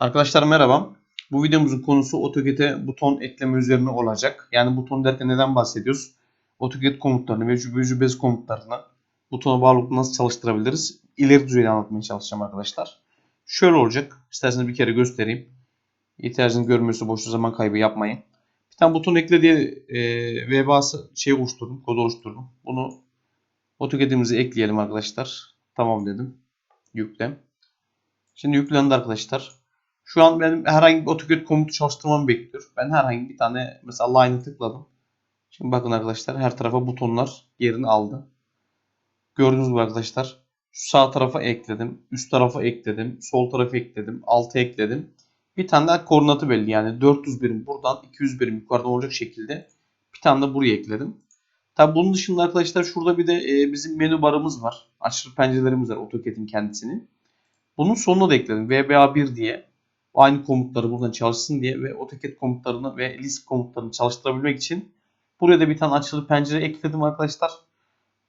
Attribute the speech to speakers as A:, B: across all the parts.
A: Arkadaşlar merhaba. Bu videomuzun konusu AutoCAD'e buton ekleme üzerine olacak. Yani buton derken neden bahsediyoruz? AutoCAD komutlarını ve Basic komutlarını butona bağlı nasıl çalıştırabiliriz? İleri düzeyde anlatmaya çalışacağım arkadaşlar. Şöyle olacak. İsterseniz bir kere göstereyim. İhtiyacınız görmüyorsa boşu zaman kaybı yapmayın. Bir tane buton ekle diye e, VBA'sı şey oluşturdum, kod oluşturdum. Bunu AutoCAD'imize ekleyelim arkadaşlar. Tamam dedim. Yükle. Şimdi yüklendi arkadaşlar. Şu an benim herhangi bir AutoCAD komutu çalıştırmamı bekliyor. Ben herhangi bir tane mesela line'ı tıkladım. Şimdi bakın arkadaşlar her tarafa butonlar yerini aldı. Gördüğünüz gibi arkadaşlar şu sağ tarafa ekledim. Üst tarafa ekledim. Sol tarafa ekledim. Alta ekledim. Bir tane daha koordinatı belli. Yani 400 birim buradan 200 birim yukarıdan olacak şekilde bir tane de buraya ekledim. Tabi bunun dışında arkadaşlar şurada bir de e, bizim menü barımız var. Açılır pencerelerimiz var AutoCAD'in kendisinin. Bunun sonuna da ekledim. VBA1 diye. Aynı komutları buradan çalışsın diye ve AutoCAD komutlarını ve list komutlarını çalıştırabilmek için buraya da bir tane açılı pencere ekledim arkadaşlar.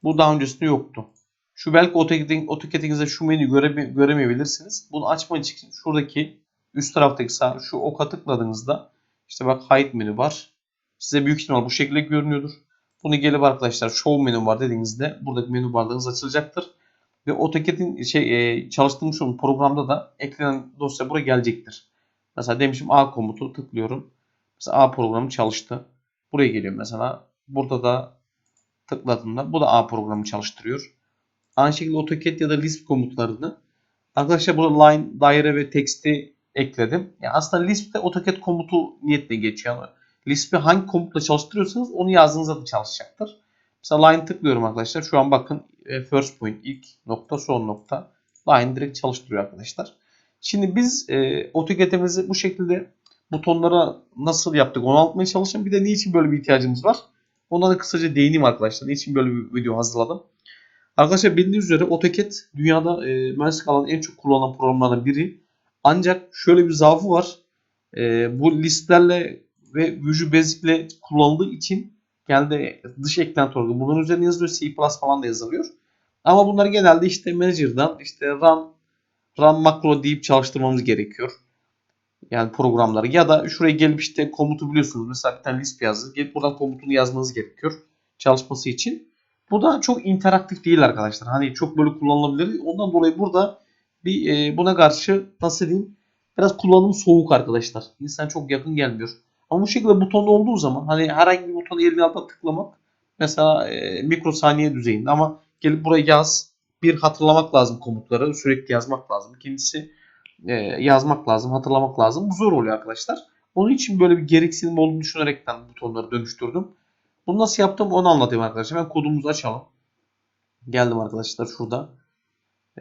A: Bu daha öncesinde yoktu. Şu belki AutoCAD'in AutoCAD'inizde şu menüyü göreme, göremeyebilirsiniz. Bunu açmak için şuradaki üst taraftaki sağ şu oka tıkladığınızda işte bak hide menü var. Size büyük ihtimal bu şekilde görünüyordur. Bunu gelip arkadaşlar show menü var dediğinizde buradaki menü barlarınız açılacaktır. Ve AutoCAD'in şey, e, çalıştırmış olduğum programda da eklenen dosya buraya gelecektir. Mesela demişim A komutu tıklıyorum. Mesela A programı çalıştı. Buraya geliyor mesela. Burada da tıkladığımda bu da A programı çalıştırıyor. Aynı şekilde AutoCAD ya da Lisp komutlarını arkadaşlar burada line, daire ve text'i ekledim. Yani aslında Lisp'te AutoCAD komutu niyetle geçiyor. Yani Lisp'i hangi komutla çalıştırıyorsanız onu yazdığınızda da çalışacaktır. Mesela line tıklıyorum arkadaşlar. Şu an bakın e, first point ilk nokta son nokta. Line direkt çalıştırıyor arkadaşlar. Şimdi biz e, AutoCAD'imizi bu şekilde butonlara nasıl yaptık onu anlatmaya çalışacağım. Bir de niçin böyle bir ihtiyacımız var? Ona da kısaca değineyim arkadaşlar. Niçin böyle bir video hazırladım? Arkadaşlar bildiğiniz üzere AutoCAD dünyada e, mühendislik alanı en çok kullanılan programlardan biri. Ancak şöyle bir zaafı var. E, bu listlerle ve Visual Basic ile kullanıldığı için genelde dış eklenti olarak bunun üzerine yazılıyor. C++ falan da yazılıyor. Ama bunları genelde işte manager'dan işte run run makro deyip çalıştırmamız gerekiyor. Yani programları ya da şuraya gelip işte komutu biliyorsunuz. Mesela bir tane list yazdı. Gelip buradan komutunu yazmanız gerekiyor çalışması için. Bu da çok interaktif değil arkadaşlar. Hani çok böyle kullanılabilir. Ondan dolayı burada bir e, buna karşı nasıl diyeyim biraz kullanım soğuk arkadaşlar. İnsan çok yakın gelmiyor. Ama bu şekilde buton olduğu zaman hani herhangi bir butonu elini altına tıklamak mesela e, mikrosaniye düzeyinde ama gelip buraya yaz bir hatırlamak lazım komutları sürekli yazmak lazım. İkincisi e, yazmak lazım hatırlamak lazım. Bu zor oluyor arkadaşlar. Onun için böyle bir gereksinim olduğunu düşünerekten butonları dönüştürdüm. Bunu nasıl yaptım onu anlatayım arkadaşlar. Hemen kodumuzu açalım. Geldim arkadaşlar şurada.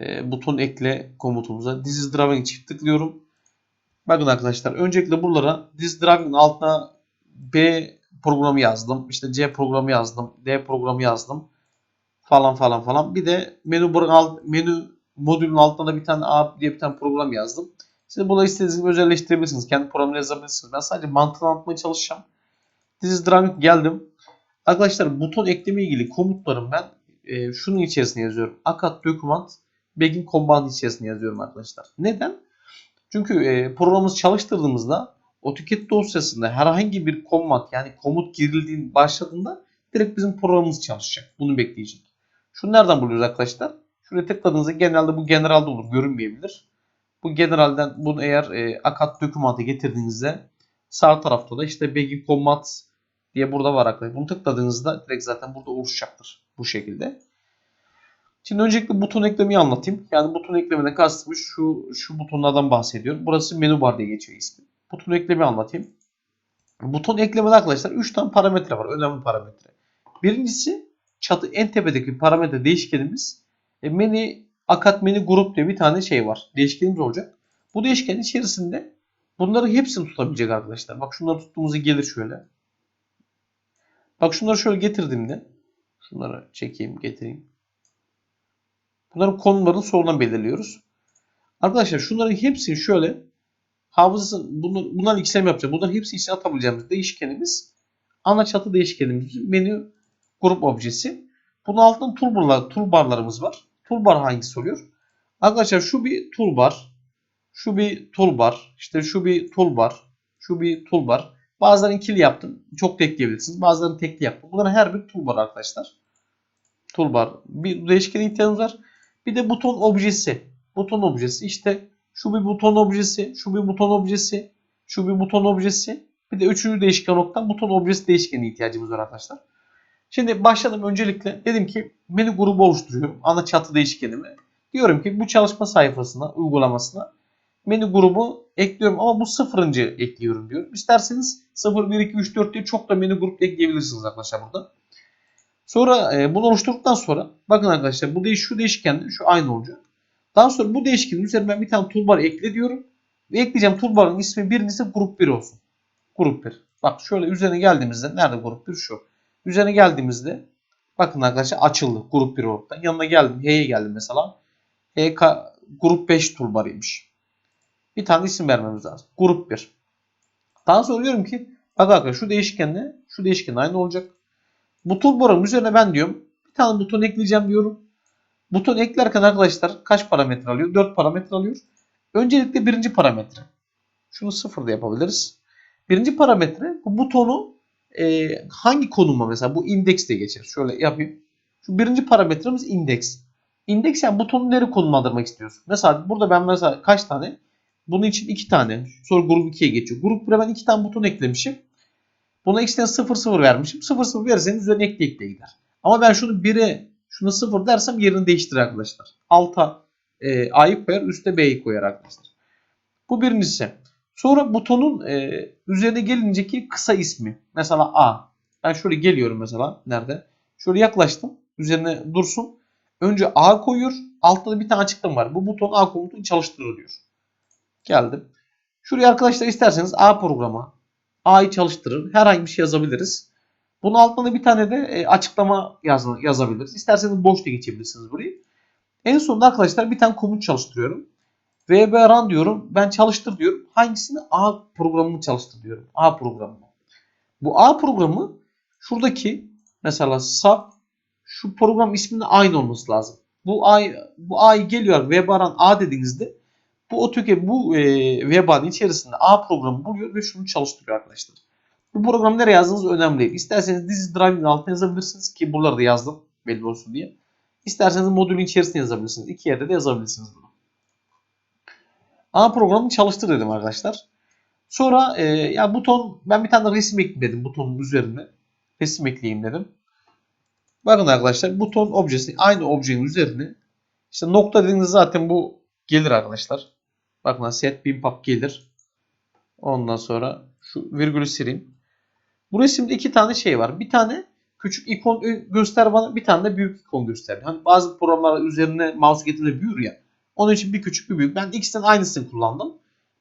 A: E, buton ekle komutumuza. This is drawing çift tıklıyorum. Bakın arkadaşlar öncelikle buralara this drawing'in altına B programı yazdım. İşte C programı yazdım. D programı yazdım. Falan falan falan. Bir de menü menü modülün altına da bir tane A diye bir tane program yazdım. Siz bunu istediğiniz gibi özelleştirebilirsiniz. Kendi programını yazabilirsiniz. Ben sadece mantığını anlatmaya çalışacağım. Drawing geldim. Arkadaşlar buton ekleme ilgili komutlarım ben e, şunun içerisine yazıyorum. Akat document begin command içerisine yazıyorum arkadaşlar. Neden? Çünkü e, programımızı çalıştırdığımızda AutoCAD dosyasında herhangi bir command yani komut girildiğinde başladığında direkt bizim programımız çalışacak. Bunu bekleyecek. Şunu nereden buluyoruz arkadaşlar? Şuraya tıkladığınızda genelde bu generalde olur. Görünmeyebilir. Bu generalden bunu eğer e, akat dokümantı getirdiğinizde sağ tarafta da işte begin command diye burada var arkadaşlar. Bunu tıkladığınızda direkt zaten burada oluşacaktır. Bu şekilde. Şimdi öncelikle buton eklemeyi anlatayım. Yani buton eklemeden kastım şu şu butonlardan bahsediyorum. Burası menü bar diye geçiyor ismi. Buton eklemeyi anlatayım. Buton eklemede arkadaşlar 3 tane parametre var. Önemli parametre. Birincisi çatı en tepedeki parametre değişkenimiz e, menü akat menü grup diye bir tane şey var. Değişkenimiz olacak. Bu değişkenin içerisinde bunları hepsini tutabilecek arkadaşlar. Bak şunları tuttuğumuzda gelir şöyle. Bak şunları şöyle getirdiğimde şunları çekeyim getireyim. Bunların konumlarını sonradan belirliyoruz. Arkadaşlar şunların hepsini şöyle hafızası bunlar, bunların işlem yapacağız. Bunların hepsi içine atabileceğimiz değişkenimiz ana çatı değişkenimiz menü grup objesi. Bunun altında toolbarlar, toolbarlarımız var. Toolbar hangisi oluyor? Arkadaşlar şu bir toolbar. Şu bir toolbar. işte şu bir toolbar. Şu bir toolbar. Bazılarını ikili yaptım. Çok da ekleyebilirsiniz. Bazılarını tekli yaptım. Bunların her bir toolbar arkadaşlar. Toolbar. Bir değişken ihtiyacımız var. Bir de buton objesi. Buton objesi. İşte şu bir buton objesi. Şu bir buton objesi. Şu bir buton objesi. Bir de üçüncü değişken nokta buton objesi değişkeni ihtiyacımız var arkadaşlar. Şimdi başladım öncelikle. Dedim ki menü grubu oluşturuyorum. Ana çatı değişkenimi. Diyorum ki bu çalışma sayfasına, uygulamasına menü grubu ekliyorum ama bu sıfırıncı ekliyorum diyorum. İsterseniz 0, 1, 2, 3, 4 diye çok da menü grup ekleyebilirsiniz arkadaşlar burada. Sonra e, bunu oluşturduktan sonra bakın arkadaşlar bu değiş şu değişkenle şu aynı olacak. Daha sonra bu değişkenin üzerine ben bir tane toolbar ekle diyorum. Ve ekleyeceğim toolbarın ismi birincisi grup 1 olsun. Grup 1. Bak şöyle üzerine geldiğimizde nerede grup 1 şu. Üzerine geldiğimizde bakın arkadaşlar açıldı grup 1 olarak. Yanına geldim H'ye geldim mesela. H grup 5 toolbarıymış. Bir tane isim vermemiz lazım. Grup 1. Daha sonra diyorum ki bak arkadaşlar şu değişkenle şu değişken aynı olacak. Bu toolbarın üzerine ben diyorum bir tane buton ekleyeceğim diyorum. Buton eklerken arkadaşlar kaç parametre alıyor? 4 parametre alıyor. Öncelikle birinci parametre. Şunu sıfır da yapabiliriz. Birinci parametre bu butonu e, hangi konuma mesela bu indeks de geçer. Şöyle yapayım. Şu birinci parametremiz indeks. İndeks yani butonu nereye konumlandırmak istiyorsun? Mesela burada ben mesela kaç tane? Bunun için iki tane. Sonra grup 2'ye geçiyor. Grup 1'e ben iki tane buton eklemişim. Buna x'ten 0 0 vermişim. 0 0 verirseniz üzerine ekle ekle gider. Ama ben şunu 1'e şunu 0 dersem yerini değiştirir arkadaşlar. Alta e, A'yı koyar, üstte B'yi koyar arkadaşlar. Bu birincisi. Sonra butonun e, üzerine gelinceki kısa ismi. Mesela A. Ben şöyle geliyorum mesela. Nerede? Şöyle yaklaştım. Üzerine dursun. Önce A koyuyor. Altta da bir tane açıklama var. Bu buton A komutunu çalıştırır diyor. Geldim. Şuraya arkadaşlar isterseniz A programı. A'yı çalıştırır. Herhangi bir şey yazabiliriz. Bunun altına bir tane de e, açıklama yaz, yazabiliriz. İsterseniz boş da geçebilirsiniz burayı. En sonunda arkadaşlar bir tane komut çalıştırıyorum. VB run diyorum. Ben çalıştır diyorum. Hangisini? A programını çalıştır diyorum. A programını. Bu A programı şuradaki mesela sub şu program isminin aynı olması lazım. Bu A bu A'yı geliyor VB run A dediğinizde bu AutoCAD bu e, web içerisinde A programı buluyor ve şunu çalıştırıyor arkadaşlar. Bu programı nereye yazdığınız önemli değil. İsterseniz this is driving altına yazabilirsiniz ki buraları da yazdım belli olsun diye. İsterseniz modülün içerisine yazabilirsiniz. İki yerde de yazabilirsiniz bunu. A programı çalıştır dedim arkadaşlar. Sonra e, ya buton ben bir tane resim ekledim butonun üzerine. Resim ekleyeyim dedim. Bakın arkadaşlar buton objesi aynı objenin üzerine işte nokta dediğiniz zaten bu gelir arkadaşlar. Bakın set bin pap gelir. Ondan sonra şu virgülü sileyim. Bu resimde iki tane şey var. Bir tane küçük ikon göster bana, bir tane de büyük ikon göster. Hani bazı programlar üzerine mouse getirince büyür ya. Onun için bir küçük bir büyük. Ben ikisinden aynısını kullandım.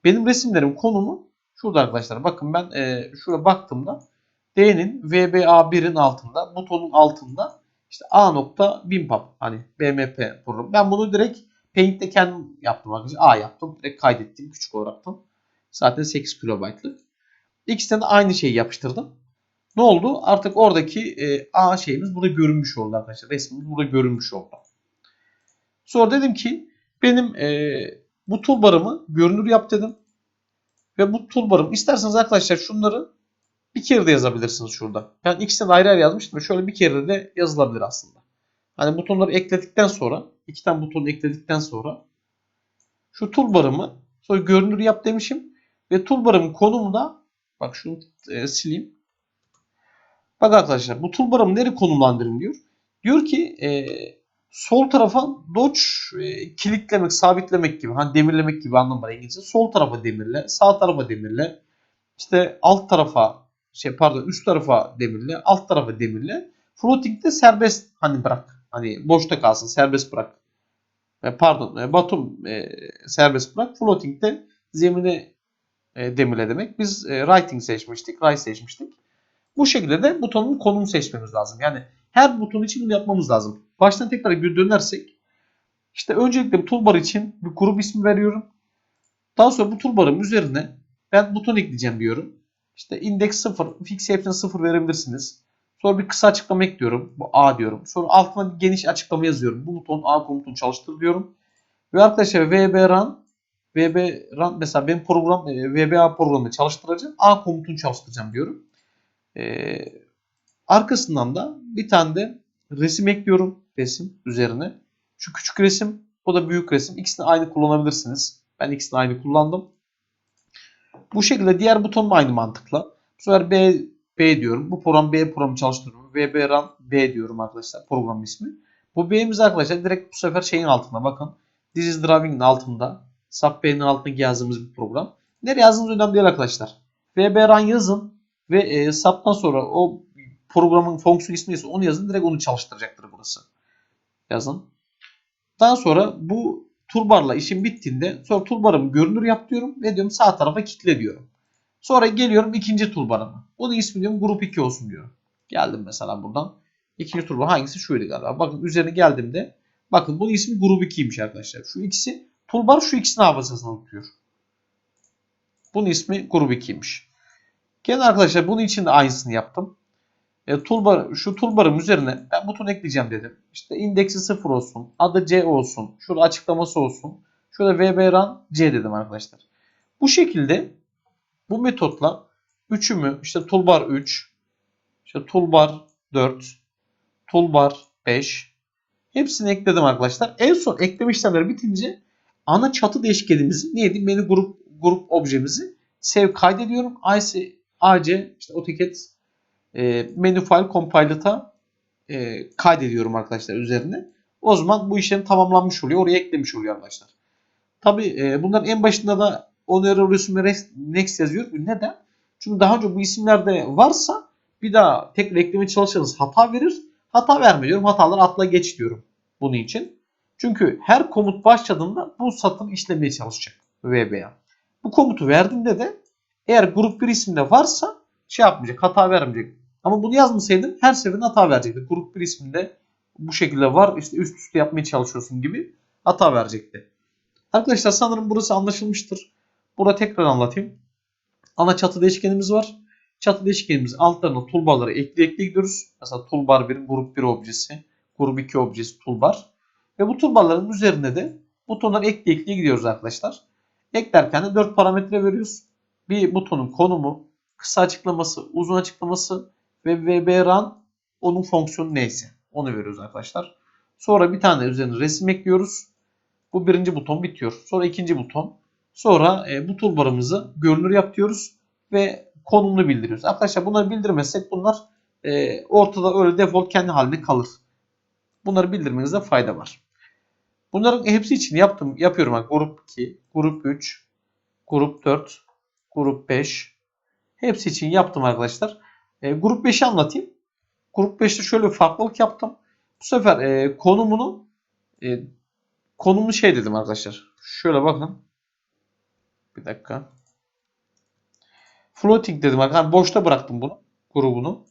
A: Benim resimlerim konumu şurada arkadaşlar. Bakın ben e, şuraya baktığımda D'nin VBA1'in altında, butonun altında işte A nokta BIMPAP hani BMP programı. Ben bunu direkt Paint'te kendim yaptım arkadaşlar. A yaptım. Direkt kaydettim küçük olaraktan. Zaten 8 kilobaytlık. İkisine de aynı şeyi yapıştırdım. Ne oldu? Artık oradaki e, A şeyimiz burada görünmüş oldu arkadaşlar. Resmimiz burada görünmüş oldu. Sonra dedim ki benim e, bu toolbar'ımı görünür yap dedim. Ve bu toolbar'ım isterseniz arkadaşlar şunları bir kere de yazabilirsiniz şurada. Ben ikisini ayrı ayrı yazmıştım. Şöyle bir kere de yazılabilir aslında. Hani butonları ekledikten sonra iki tane buton ekledikten sonra şu toolbar'ımı sonra görünür yap demişim. Ve toolbar'ımın konumu da bak şunu e, sileyim. Bak arkadaşlar bu toolbar'ımı nereye konumlandırın diyor. Diyor ki e, sol tarafa dodge e, kilitlemek, sabitlemek gibi. Hani demirlemek gibi anlam var İngilizce. Sol tarafa demirle, sağ tarafa demirle. İşte alt tarafa şey pardon üst tarafa demirle, alt tarafa demirle. Floating'de serbest hani bırak. Hani boşta kalsın, serbest bırak. E, pardon, e, bottom e, serbest bırak. Floating'de zemine e, demirle demek. Biz e, writing seçmiştik, right seçmiştik. Bu şekilde de butonun konumunu seçmemiz lazım. Yani her buton için bunu yapmamız lazım. Baştan tekrar bir dönersek işte öncelikle bu toolbar için bir grup ismi veriyorum. Daha sonra bu toolbarın üzerine ben buton ekleyeceğim diyorum. İşte index 0, fix hepsine 0 verebilirsiniz. Sonra bir kısa açıklama ekliyorum. Bu A diyorum. Sonra altına bir geniş açıklama yazıyorum. Bu buton A komutunu çalıştır diyorum. Ve arkadaşlar VB run VB run mesela ben program e, VBA programını çalıştıracağım. A komutunu çalıştıracağım diyorum. E, arkasından da bir tane de resim ekliyorum. Resim üzerine. Şu küçük resim, bu da büyük resim. İkisini aynı kullanabilirsiniz. Ben ikisini aynı kullandım. Bu şekilde diğer butonum aynı mantıkla. Bu sefer B, B diyorum. Bu program B programı çalıştırıyorum. VB run B diyorum arkadaşlar program ismi. Bu B'miz arkadaşlar direkt bu sefer şeyin altında bakın. This is driving'in altında. Sub B'nin altındaki yazdığımız bir program. Nereye yazdığınız önemli değil arkadaşlar. VB run yazın ve e, sub'dan sonra o programın fonksiyon ismi neyse onu yazın. Direkt onu çalıştıracaktır burası. Yazın. Daha sonra bu toolbarla işim bittiğinde sonra toolbarımı görünür yap diyorum ve diyorum sağ tarafa kitle diyorum. Sonra geliyorum ikinci toolbarıma. Onun ismi diyorum grup 2 olsun diyorum. Geldim mesela buradan. İkinci toolbar hangisi? Şuydu galiba. Bakın üzerine geldiğimde bakın bunun ismi grup 2'ymiş arkadaşlar. Şu ikisi toolbar şu ikisini hafızasına tutuyor. Bunun ismi grup 2'ymiş. Gene arkadaşlar bunun için de aynısını yaptım. E, toolbar, şu toolbarım üzerine ben buton ekleyeceğim dedim. İşte indeksi 0 olsun. Adı C olsun. Şurada açıklaması olsun. Şurada VB run C dedim arkadaşlar. Bu şekilde bu metotla üçümü işte toolbar 3, işte toolbar 4, toolbar 5 hepsini ekledim arkadaşlar. En son ekleme işlemleri bitince ana çatı değişkenimizi neydi? Menü grup grup objemizi save kaydediyorum. IC AC işte AutoCAD e, menü file compiled'a e, kaydediyorum arkadaşlar üzerine. O zaman bu işlem tamamlanmış oluyor. Oraya eklemiş oluyor arkadaşlar. Tabi e, bunların en başında da Onero next yazıyor. Neden? Çünkü daha önce bu isimlerde varsa bir daha tekrar eklemeye çalışırsanız hata verir. Hata verme diyorum. Hataları atla geç diyorum bunun için. Çünkü her komut başladığında bu satır işlemeye çalışacak VBA. Bu komutu verdiğinde de eğer grup bir isimde varsa şey yapmayacak, hata vermeyecek. Ama bunu yazmasaydın her seferinde hata verecekti. Grup bir isminde bu şekilde var işte üst üste yapmaya çalışıyorsun gibi hata verecekti. Arkadaşlar sanırım burası anlaşılmıştır. Burada tekrar anlatayım. Ana çatı değişkenimiz var. Çatı değişkenimiz altlarına toolbarları ekle ekle gidiyoruz. Mesela toolbar 1 grup 1 objesi, grup 2 objesi toolbar. Ve bu toolbarların üzerine de butonları ekle ekle gidiyoruz arkadaşlar. Eklerken de 4 parametre veriyoruz. Bir butonun konumu, kısa açıklaması, uzun açıklaması ve VB run onun fonksiyonu neyse onu veriyoruz arkadaşlar. Sonra bir tane üzerine resim ekliyoruz. Bu birinci buton bitiyor. Sonra ikinci buton. Sonra e, bu toolbarımızı görünür yap diyoruz ve konumunu bildiriyoruz. Arkadaşlar bunları bildirmezsek bunlar e, ortada öyle default kendi halinde kalır. Bunları bildirmenizde fayda var. Bunların hepsi için yaptım, yapıyorum. Bak, grup 2, grup 3, grup 4, grup 5. Hepsi için yaptım arkadaşlar. E, grup 5'i anlatayım. Grup 5'te şöyle bir farklılık yaptım. Bu sefer e, konumunu e, konumunu şey dedim arkadaşlar. Şöyle bakın. Bir dakika. Floating dedim arkadaşlar. Boşta bıraktım bunu. Grubunu.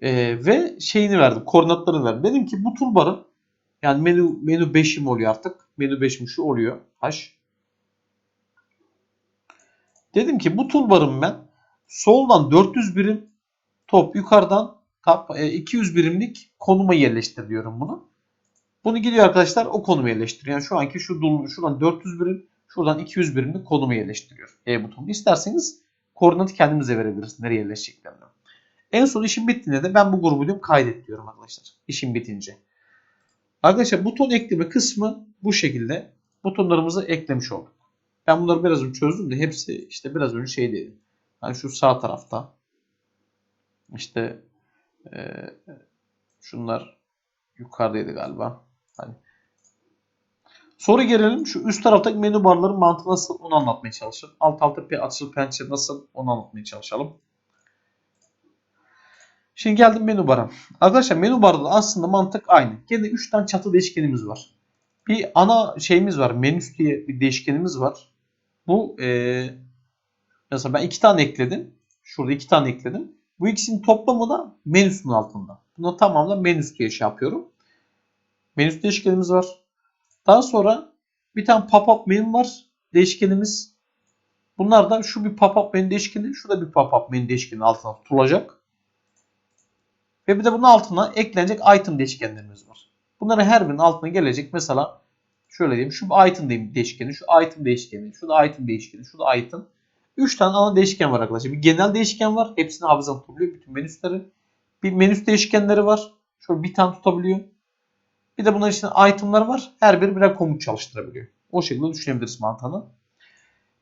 A: E, ve şeyini verdim. Koordinatlarını verdim. Dedim ki bu toolbar'ı yani menü menü 5'im oluyor artık. Menü 5'im şu oluyor. H. Dedim ki bu toolbar'ım ben soldan 400 birim top yukarıdan 200 birimlik konuma yerleştir diyorum bunu. Bunu gidiyor arkadaşlar o konuma yerleştiriyor. Yani şu anki şu dolu şuradan 400 birim şuradan 200 birimlik konuma yerleştiriyor. E butonu. İsterseniz koordinatı kendimize verebiliriz. Nereye yerleşeceklerini. En son işim bittiğinde de ben bu grubu diyorum kaydet diyorum arkadaşlar. İşim bitince. Arkadaşlar buton ekleme kısmı bu şekilde. Butonlarımızı eklemiş olduk. Ben bunları biraz önce çözdüm de hepsi işte biraz önce şey değil. Hani şu sağ tarafta işte e, şunlar yukarıdaydı galiba. Hani Sonra gelelim şu üst taraftaki menü barların mantığı nasıl onu anlatmaya çalışalım. Alt alta bir açılı pençe nasıl onu anlatmaya çalışalım. Şimdi geldim menü bara. Arkadaşlar menü barda aslında mantık aynı. Gene 3 tane çatı değişkenimiz var. Bir ana şeyimiz var. Menüs diye bir değişkenimiz var. Bu ee, mesela ben 2 tane ekledim. Şurada 2 tane ekledim. Bu ikisinin toplamı da menüsünün altında. Buna tamamla menüs diye şey yapıyorum. Menüs değişkenimiz var. Daha sonra bir tane pop-up menü var. Değişkenimiz. Bunlar da şu bir pop-up menü değişkeni. Şu da bir pop-up menü değişkeni altına tutulacak. Ve bir de bunun altına eklenecek item değişkenlerimiz var. Bunların her birinin altına gelecek mesela Şöyle diyeyim. Şu item değişkeni. Şu item değişkeni. Şu da item değişkeni. Şu da item. 3 tane ana değişken var arkadaşlar. Bir genel değişken var. Hepsini hafızan tutabiliyor. Bütün menüsleri. Bir menüs değişkenleri var. Şöyle bir tane tutabiliyor. Bir de bunların içinde itemlar var. Her biri birer komut çalıştırabiliyor. O şekilde düşünebiliriz mantığını.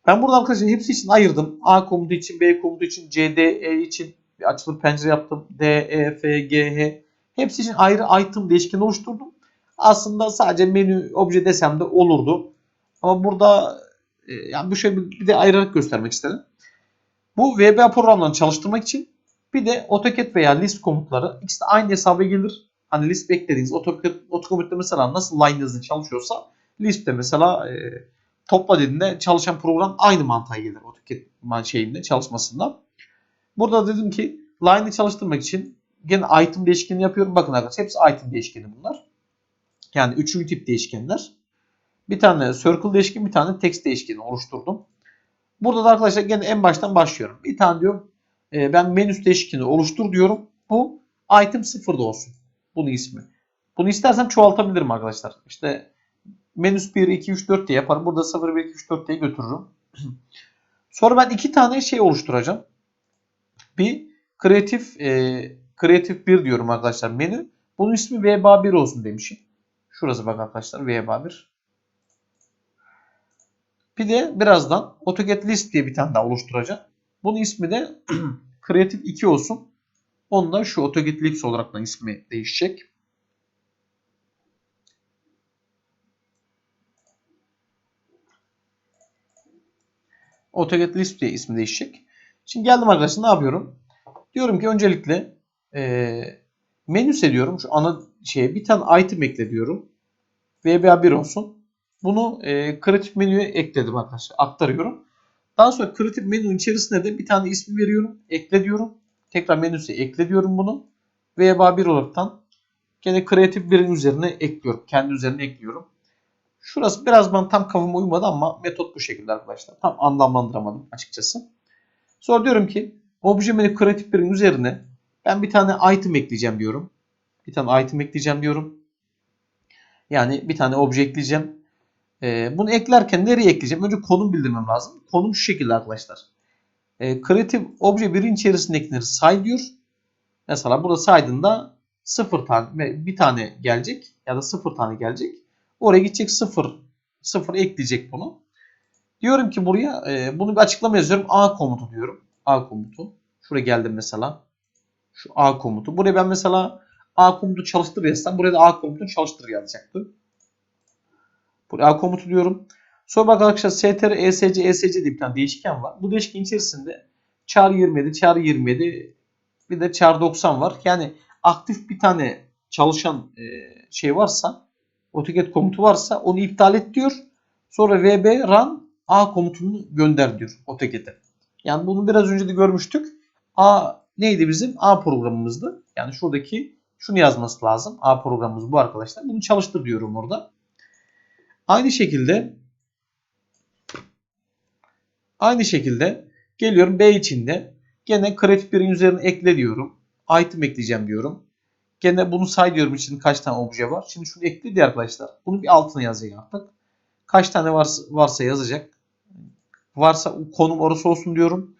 A: Ben burada arkadaşlar hepsi için ayırdım. A komutu için, B komutu için, C, D, E için bir açılır pencere yaptım. D, E, F, G, H. Hepsi için ayrı item değişkeni oluşturdum. Aslında sadece menü obje desem de olurdu. Ama burada e, yani bu şey bir de ayırarak göstermek istedim. Bu VBA programlarını çalıştırmak için bir de AutoCAD veya list komutları ikisi de aynı hesaba gelir. Hani list beklediğiniz AutoCAD, AutoCAD'de mesela nasıl line yazın çalışıyorsa listte mesela e, topla dediğinde çalışan program aynı mantığa gelir AutoCAD şeyinde çalışmasında. Burada dedim ki line'ı çalıştırmak için gene item değişkeni yapıyorum. Bakın arkadaşlar hepsi item değişkeni bunlar. Yani üçüncü tip değişkenler. Bir tane circle değişkeni, bir tane text değişkeni oluşturdum. Burada da arkadaşlar gene en baştan başlıyorum. Bir tane diyorum e, ben menüs değişkeni oluştur diyorum. Bu item 0 da olsun. Bunun ismi. Bunu istersem çoğaltabilirim arkadaşlar. İşte menüs 1, 2, 3, 4 diye yaparım. Burada 0, 1, 2, 3, 4 diye götürürüm. Sonra ben iki tane şey oluşturacağım. Bir kreatif e, kreatif 1 diyorum arkadaşlar menü. Bunun ismi VBA 1 olsun demişim. Şurası bak arkadaşlar VBA 1. Bir de birazdan AutoCAD list diye bir tane daha oluşturacağım. Bunun ismi de Creative 2 olsun. Onda şu AutoCAD list olarak da ismi değişecek. AutoCAD list diye ismi değişecek. Şimdi geldim arkadaşlar ne yapıyorum? Diyorum ki öncelikle e, menüse diyorum şu ana şeye bir tane item ekle diyorum. VBA 1 olsun. Bunu e, kreatif menüye ekledim arkadaşlar. Aktarıyorum. Daha sonra kreatif menünün içerisine de bir tane ismi veriyorum. Ekle diyorum. Tekrar menüse ekle diyorum bunu. VBA 1 olaraktan gene kreatif birin üzerine ekliyorum. Kendi üzerine ekliyorum. Şurası biraz bana tam kafama uymadı ama metot bu şekilde arkadaşlar. Tam anlamlandıramadım açıkçası. Sonra diyorum ki obje menü kreatif birin üzerine ben bir tane item ekleyeceğim diyorum. Bir tane item ekleyeceğim diyorum. Yani bir tane obje ekleyeceğim. Ee, bunu eklerken nereye ekleyeceğim? Önce konum bildirmem lazım. Konum şu şekilde arkadaşlar. Ee, Creative Obje birin içerisinde eklenir. Say diyor. Mesela burada saydığında 0 tane bir tane gelecek ya da 0 tane gelecek. Oraya gidecek 0 0 ekleyecek bunu. Diyorum ki buraya e, bunu bir açıklama yazıyorum. A komutu diyorum. A komutu. Şuraya geldim mesela. Şu A komutu. Buraya ben mesela A komutu çalıştır yazsam buraya da A komutunu çalıştır yazacaktı. Buraya A komutu diyorum. Sonra bak arkadaşlar str, esc, esc diye bir tane değişken var. Bu değişken içerisinde char 27, char 27 bir de char 90 var. Yani aktif bir tane çalışan e, şey varsa AutoCAD komutu varsa onu iptal et diyor. Sonra vb run a komutunu gönder diyor AutoCAD'e. Yani bunu biraz önce de görmüştük. A neydi bizim? A programımızdı. Yani şuradaki şunu yazması lazım. A programımız bu arkadaşlar. Bunu çalıştır diyorum orada. Aynı şekilde aynı şekilde geliyorum B içinde gene kreatif birin üzerine ekle diyorum. Item ekleyeceğim diyorum. Gene bunu say diyorum için kaç tane obje var. Şimdi şunu ekle diye arkadaşlar. Bunu bir altına yazacak artık. Kaç tane varsa, varsa yazacak. Varsa konum orası olsun diyorum.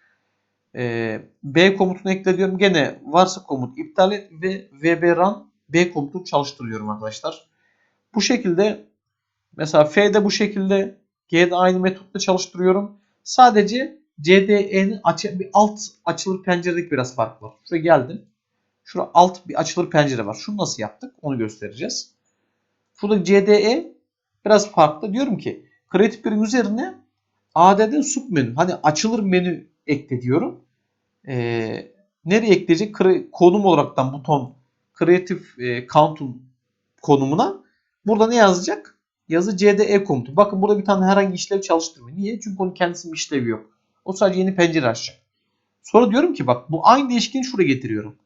A: Ee, B komutunu ekle diyorum. Gene varsa komut iptal et ve VB run B komutunu çalıştırıyorum arkadaşlar. Bu şekilde mesela F'de bu şekilde G'de aynı metotla çalıştırıyorum. Sadece CDE'nin bir alt açılır penceredeki biraz fark var. Şuraya geldim. Şurada alt bir açılır pencere var. Şunu nasıl yaptık? Onu göstereceğiz. Şurada CDE biraz farklı. Diyorum ki kreatif birin üzerine ADD submenü hani açılır menü ekle diyorum. Ee, nereye ekleyecek? Konum olaraktan buton kreatif e, count'un konumuna burada ne yazacak? Yazı CDE komutu. Bakın burada bir tane herhangi işlev çalıştırmıyor. Niye? Çünkü onun kendisinin bir işlevi yok. O sadece yeni pencere açacak. Sonra diyorum ki bak bu aynı değişkeni şuraya getiriyorum.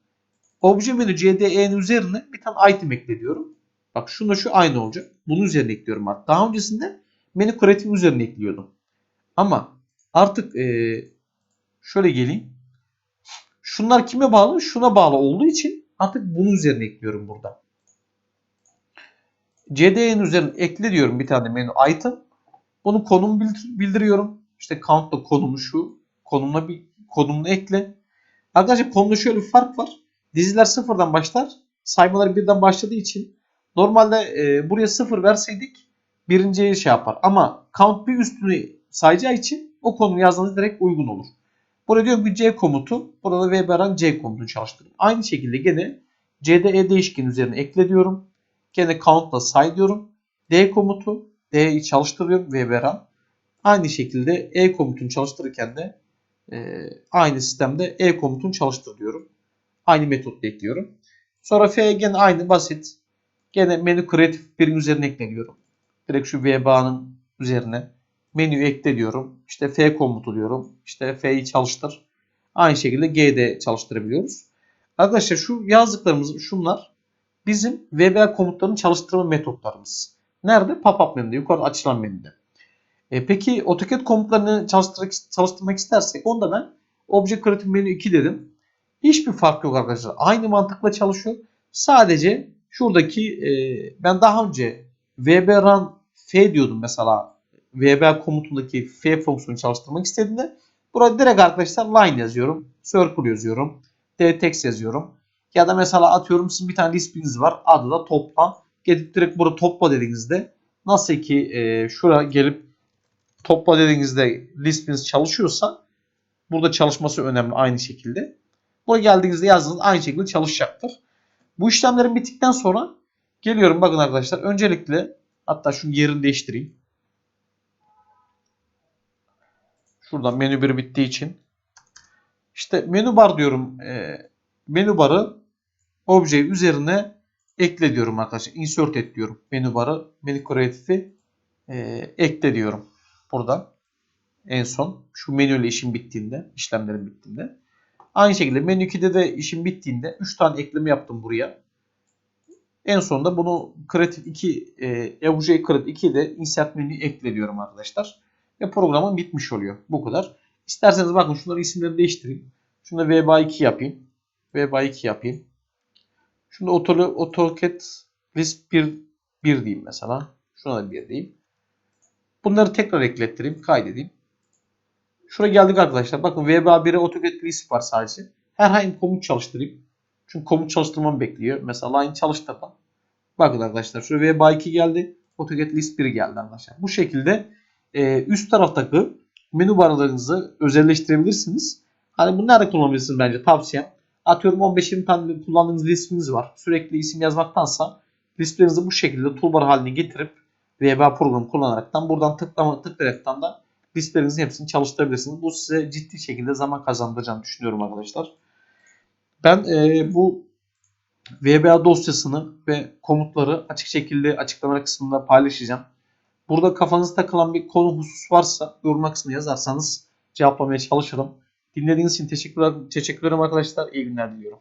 A: Obje menü CDE'nin üzerine bir tane item ekle diyorum. Bak şununla şu aynı olacak. Bunun üzerine ekliyorum bak. Daha öncesinde menü kreatif üzerine ekliyordum. Ama artık ee, şöyle geleyim. Şunlar kime bağlı? Şuna bağlı olduğu için artık bunun üzerine ekliyorum burada. CD'nin üzerine ekle diyorum bir tane menü item. Bunu konum bildir- bildiriyorum. İşte count'la konumu şu. Konumuna bir konumunu ekle. Arkadaşlar konuda şöyle bir fark var. Diziler sıfırdan başlar. Saymaları birden başladığı için normalde e, buraya sıfır verseydik birinciye şey yapar. Ama count bir üstünü sayacağı için o konumu yazdığınız direkt uygun olur. Burada diyorum ki C komutu. Burada VBR'ın C komutunu çalıştırın. Aynı şekilde gene CDE değişken üzerine ekle diyorum. Gene count'la say diyorum. D komutu. D'yi çalıştırıyorum VBR'ın. Aynı şekilde E komutunu çalıştırırken de e, aynı sistemde E komutunu çalıştır diyorum. Aynı metotla ekliyorum. Sonra F gene aynı basit. Gene menü kreatif birin üzerine ekleniyorum. Direkt şu VBA'nın üzerine menüyü ekle diyorum. İşte F komutu diyorum. İşte F'yi çalıştır. Aynı şekilde G'de çalıştırabiliyoruz. Arkadaşlar şu yazdıklarımız şunlar bizim VBA komutlarını çalıştırma metotlarımız. Nerede? Pop-up menüde, yukarıda açılan menüde. E, peki AutoCAD komutlarını çalıştırmak, çalıştırmak istersek onda ben Object Creative Menu 2 dedim. Hiçbir fark yok arkadaşlar. Aynı mantıkla çalışıyor. Sadece şuradaki e, ben daha önce VB Run F diyordum mesela. VB komutundaki F fonksiyonu çalıştırmak istediğimde burada direkt arkadaşlar line yazıyorum. Circle yazıyorum. D text yazıyorum. Ya da mesela atıyorum sizin bir tane listiniz var. Adı da topla. Gelip direkt burada topla dediğinizde nasıl ki e, şuraya gelip topla dediğinizde listiniz çalışıyorsa burada çalışması önemli aynı şekilde. Buraya geldiğinizde yazdığınız aynı şekilde çalışacaktır. Bu işlemlerin bittikten sonra geliyorum bakın arkadaşlar. Öncelikle hatta şu yerini değiştireyim. Şuradan menü 1 bittiği için. İşte menü bar diyorum. E, menü barı obje üzerine ekle diyorum arkadaşlar. Insert et diyorum. Menü barı, menü creative'i e, ekle diyorum. Burada en son şu menüyle işim bittiğinde, işlemlerim bittiğinde. Aynı şekilde menü 2'de de işim bittiğinde 3 tane ekleme yaptım buraya. En sonunda bunu Creative 2, e, Objet Creative 2'de insert menü ekle diyorum arkadaşlar. Ve programım bitmiş oluyor. Bu kadar. İsterseniz bakın şunları isimleri değiştireyim. Şunu da VBA 2 yapayım. VBA 2 yapayım. Şunu da AutoCAD list 1, 1 diyeyim mesela. Şuna da 1 diyeyim. Bunları tekrar eklettireyim. Kaydedeyim. Şuraya geldik arkadaşlar. Bakın VBA 1'e AutoCAD list var sadece. Herhangi bir komut çalıştırayım. Çünkü komut çalıştırmamı bekliyor. Mesela line çalıştırdım. Bakın arkadaşlar şuraya VBA 2 geldi. AutoCAD list 1 geldi arkadaşlar. Bu şekilde e, üst taraftaki menü barlarınızı özelleştirebilirsiniz. Hani bunu nerede kullanabilirsiniz bence tavsiyem. Atıyorum 15-20 tane kullandığınız listiniz var. Sürekli isim yazmaktansa listlerinizi bu şekilde toolbar haline getirip VBA programı kullanaraktan buradan tıklama tıklayaraktan da listelerinizin hepsini çalıştırabilirsiniz. Bu size ciddi şekilde zaman kazandıracağını düşünüyorum arkadaşlar. Ben e, bu VBA dosyasını ve komutları açık şekilde açıklama kısmında paylaşacağım. Burada kafanızda takılan bir konu husus varsa yorumlar kısmına yazarsanız cevaplamaya çalışırım. Dinlediğiniz için teşekkürler, teşekkür ederim arkadaşlar. İyi günler diliyorum.